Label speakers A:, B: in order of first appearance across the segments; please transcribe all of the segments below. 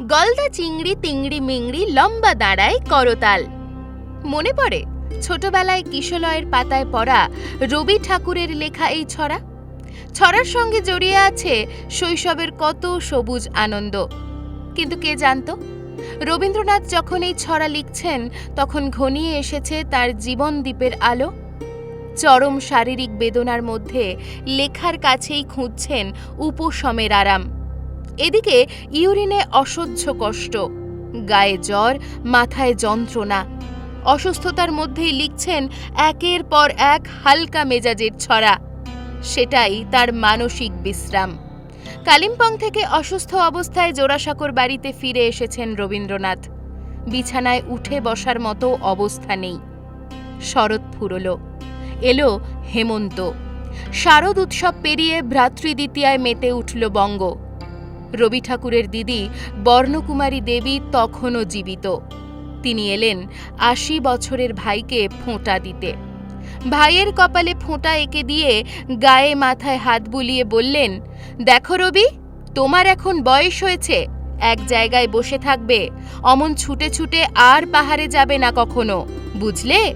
A: গলদা চিংড়ি, তিংড়ি, মিংড়ি, লম্বা দাঁড়ায় করতাল। মনে পড়ে, ছোটবেলায় কিশলয়ের পাতায় পড়া রবি ঠাকুরের লেখা এই ছড়া? ছড়ার সঙ্গে জড়িয়ে আছে শৈশবের কত সবুজ আনন্দ। কিন্তু কে জানতো? রবীন্দ্রনাথ যখন এই ছড়া লিখছেন, তখন ঘনিয়ে এসেছে তার জীবন দ্বীপের আলো। চরম শারীরিক বেদনার মধ্যে লেখার কাছেই খুঁজছেন উপশমের আরাম। এদিকে ইউরিনে অসহ্য কষ্ট, গায়ে জ্বর, মাথায় যন্ত্রণা। অসুস্থতার মধ্যেই লিখছেন, একের পর এক হালকা মেজাজের ছড়া। সেটাই তার মানসিক বিশ্রাম। কালিম্পং থেকে অসুস্থ অবস্থায় জোড়াসাঁকোর বাড়িতে ফিরে এসেছেন রবীন্দ্রনাথ। বিছানায় উঠে বসার মতো অবস্থা নেই। শরৎ ফুরলো। এলো হেমন্ত। শারদ উৎসব পেরিয়ে ভ্রাতৃদ্বিতীয়ায় মেতে উঠল বঙ্গ। রবি ঠাকুরের দিদি বর্ণকুমারী দেবী তখনও জীবিত। তিনি এলেন আশি বছরের ভাইকে ফোঁটা দিতে। ভাইয়ের কপালে ফোঁটা এঁকে দিয়ে গায়ে মাথায় হাত বুলিয়ে বললেন, দেখো রবি, তোমার এখন বয়স হয়েছে, এক জায়গায় বসে থাকবে, অমন ছুটে ছুটে আর পাহাড়ে যাবে না কখনো, বুঝলে?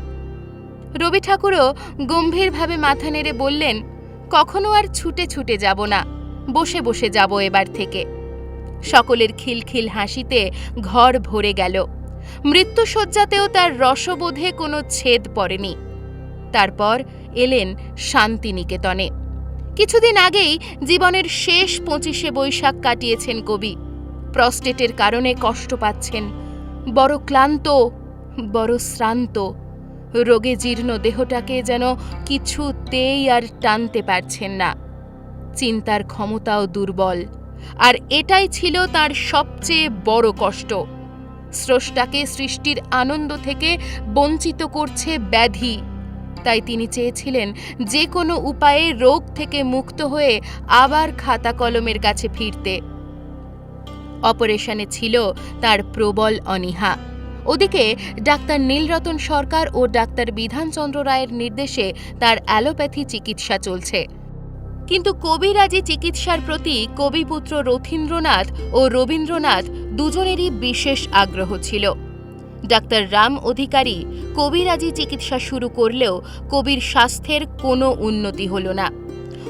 A: রবি ঠাকুরও গম্ভীরভাবে মাথা নেড়ে বললেন, কখনো আর ছুটে ছুটে যাব না বসে বসে যাব এবার থেকে। সকলের খিলখিল হাসিতে ঘর ভরে গেল। মৃত্যুসজ্জাতেও তার রসবোধে কোনো ছেদ পড়েনি। তারপর এলেন শান্তিনিকেতনে। কিছুদিন আগেই জীবনের শেষ পঁচিশে বৈশাখ কাটিয়েছেন কবি। প্রস্টেটের কারণে কষ্ট পাচ্ছেন। বড় ক্লান্ত, বড় শ্রান্ত। রোগে জীর্ণ দেহটাকে যেন কিছুতেই আর টানতে পারছেন না। চিন্তার ক্ষমতাও দুর্বল। আর এটাই ছিল তার সবচেয়ে বড় কষ্ট। স্রষ্টাকে সৃষ্টির আনন্দ থেকে বঞ্চিত করছে ব্যাধি। তাই তিনি চেয়েছিলেন যে কোনো উপায়ে রোগ থেকে মুক্ত হয়ে আবার খাতা কলমের কাছে ফিরতে। অপারেশনে ছিল তার প্রবল অনীহা। ওদিকে ডাক্তার নীলরতন সরকার ও ডাক্তার বিধানচন্দ্র রায়ের নির্দেশে তার অ্যালোপ্যাথি চিকিৎসা চলছে। কিন্তু কবিরাজি চিকিৎসার প্রতি কবিপুত্র রথীন্দ্রনাথ ও রবীন্দ্রনাথ দুজনেরই বিশেষ আগ্রহ ছিল। ডাক্তার রাম অধিকারী কবিরাজি চিকিৎসা শুরু করলেও কবির স্বাস্থ্যের কোনো উন্নতি হল না।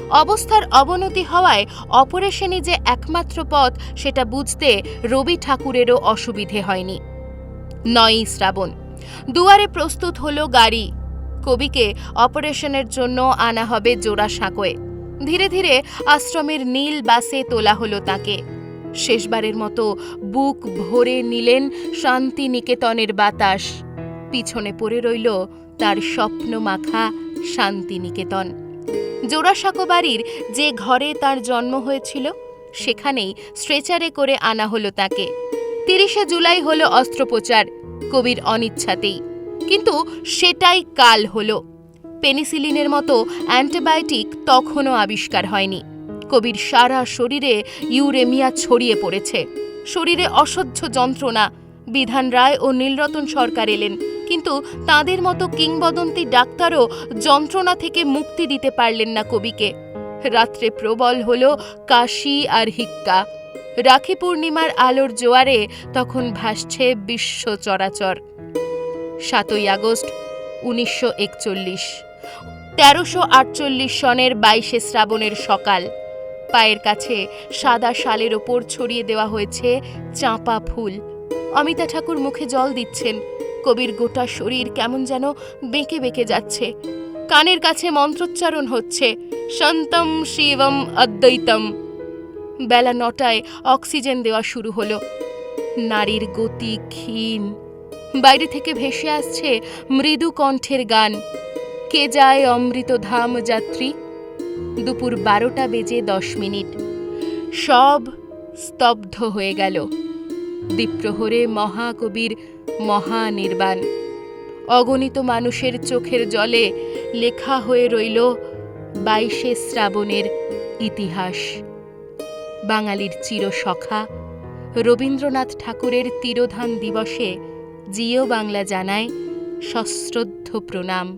A: অবস্থার অবনতি হওয়ায় অপারেশনে যে একমাত্র পথ, সেটা বুঝতে রবি ঠাকুরেরও অসুবিধে হয়নি। নয়ই শ্রাবণ, দুয়ারে প্রস্তুত হলো গাড়ি। কবিকে অপারেশনের জন্য আনা হবে জোড়া সাঁকোয় ধীরে ধীরে আশ্রমের নীল বাসে তোলা হলো তাকে। শেষবারের মতো বুক ভরে নিলেন শান্তি নিকেতনের বাতাস। পিছনে পড়ে রইল তার স্বপ্ন মাখা শান্তি নিকেতন জোড়াসাঁকো বাড়ির যে ঘরে তার জন্ম হয়েছিল, সেখানেই স্ট্রেচারে করে আনা হলো তাকে। তিরিশে জুলাই হলো অস্ত্রোপচার, কবির অনিচ্ছাতেই। কিন্তু সেটাই কাল হলো। পেনিসিলিনের মতো অ্যান্টিবায়োটিক তখনও আবিষ্কার হয়নি। কবির সারা শরীরে ইউরেমিয়া ছড়িয়ে পড়েছে। শরীরে অসহ্য যন্ত্রণা, বিধান রায় ও নীলরতন সরকার এলেন, কিন্তু তাদের মতো কিংবদন্তি ডাক্তারও যন্ত্রণা থেকে মুক্তি দিতে পারলেন না কবিকে। রাত্রে প্রবল হল কাশি আর হিক্কা। রাখি পূর্ণিমার আলোর জোয়ারে তখন ভাসছে বিশ্ব চরাচর। সাতই আগস্ট, উনিশশো একচল্লিশ। তেরোশো আটচল্লিশ সনের বাইশে শ্রাবণের সকাল। পায়ের কাছে সাদা শালের ওপর ছড়িয়ে দেওয়া হয়েছে চাঁপা ফুল। অমিতা ঠাকুর মুখে জল দিচ্ছেন। কবির গোটা শরীর কেমন যেন বেঁকে বেঁকে যাচ্ছে। কানের কাছে মন্ত্রোচ্চারণ হচ্ছে, সন্তম শিবম অদ্বৈতম। বেলা নটায় অক্সিজেন দেওয়া শুরু হলো। নারীর গতি ক্ষীণ। বাইরে থেকে ভেসে আসছে মৃদু কণ্ঠের গান। কে যায় অমৃত ধাম যাত্রী? দুপুর বারোটা বেজে দশ মিনিট। সব স্তব্ধ হয়ে গেল। দ্বীপ্রহরে মহাকবির মহানির্বাণ। অগণিত মানুষের চোখের জলে লেখা হয়ে রইল বাইশে শ্রাবণের ইতিহাস। বাঙালির চিরসখা। রবীন্দ্রনাথ ঠাকুরের তিরোধান দিবসে জিও বাংলা জানায় সশ্রদ্ধ প্রণাম।